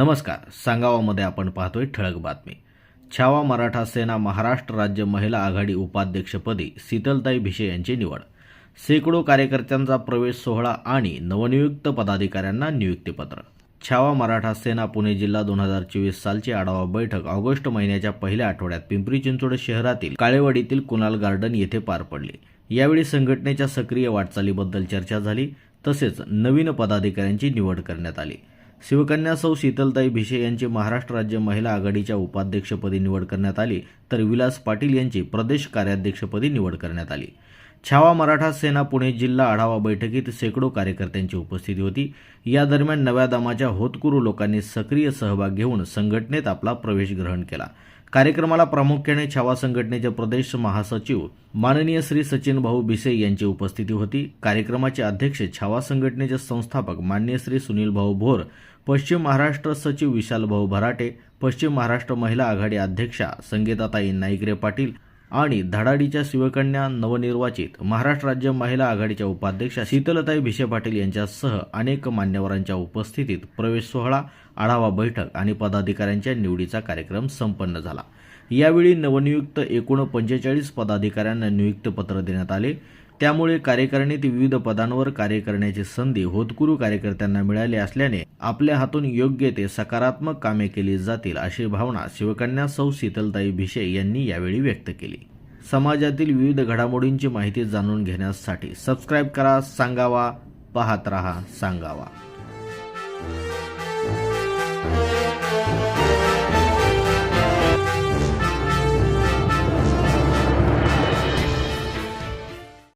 नमस्कार. सांगावामध्ये आपण पाहतोय ठळक बातमी. छावा मराठा सेना महाराष्ट्र राज्य महिला आघाडी उपाध्यक्षपदी शीतलताई भिशे यांची निवड. शेकडो कार्यकर्त्यांचा प्रवेश सोहळा आणि नवनियुक्त पदाधिकाऱ्यांना नियुक्तीपत्र. छावा मराठा सेना पुणे जिल्हा दोन हजार चोवीस सालची आढावा बैठक ऑगस्ट महिन्याच्या पहिल्या आठवड्यात पिंपरी चिंचवड शहरातील काळेवाडीतील कुणाल गार्डन येथे पार पडली. यावेळी संघटनेच्या सक्रिय वाटचालीबद्दल चर्चा झाली तसेच नवीन पदाधिकाऱ्यांची निवड करण्यात आली. शिवकन्या सौ शीतलताई भिषे यांची महाराष्ट्र राज्य महिला आघाडीच्या उपाध्यक्षपदी निवड करण्यात आली तर विलास पाटील यांची प्रदेश कार्याध्यक्षपदी निवड करण्यात आली. छावा मराठा सेना पुणे जिल्हा आढावा बैठकीत शेकडो कार्यकर्त्यांची उपस्थिती होती. या दरम्यान नव्या दमाच्या होतकुरू लोकांनी सक्रिय सहभाग घेऊन संघटनेत आपला प्रवेश ग्रहण केला. कार्यक्रमाला प्रामुख्याने छावा संघटनेचे प्रदेश महासचिव माननीय श्री सचिन भाऊ भिसे यांची उपस्थिती होती. कार्यक्रमाचे अध्यक्ष छावा संघटनेचे संस्थापक मान्य श्री सुनील भाऊ भोर पश्चिम महाराष्ट्र सचिव विशाल भाऊ भराटे पश्चिम महाराष्ट्र महिला आघाडी अध्यक्षा संगीताताई नाईकरे पाटील आणि धडाडीच्या शिवकन्या नवनिर्वाचित महाराष्ट्र राज्य महिला आघाडीच्या उपाध्यक्षा शीतलताई भिसे पाटील यांच्यासह अनेक मान्यवरांच्या उपस्थितीत प्रवेश सोहळा आढावा बैठक आणि पदाधिकाऱ्यांच्या निवडीचा कार्यक्रम संपन्न झाला. यावेळी नवनियुक्त एकूण पंचेचाळीस पदाधिकाऱ्यांना नियुक्तपत्र देण्यात आले. त्यामुळे कार्यकारिणीत विविध पदांवर कार्य करण्याची संधी होतकुरू कार्यकर्त्यांना मिळाली असल्याने आपल्या हातून योग्य ते सकारात्मक कामे केली जातील अशी भावना शिवकन्या सौ शीतलताई भिशे यांनी यावेळी व्यक्त केली. समाजातील विविध घडामोडींची माहिती जाणून घेण्यासाठी सबस्क्राईब करा सांगावा पाहत रहा सांगावा.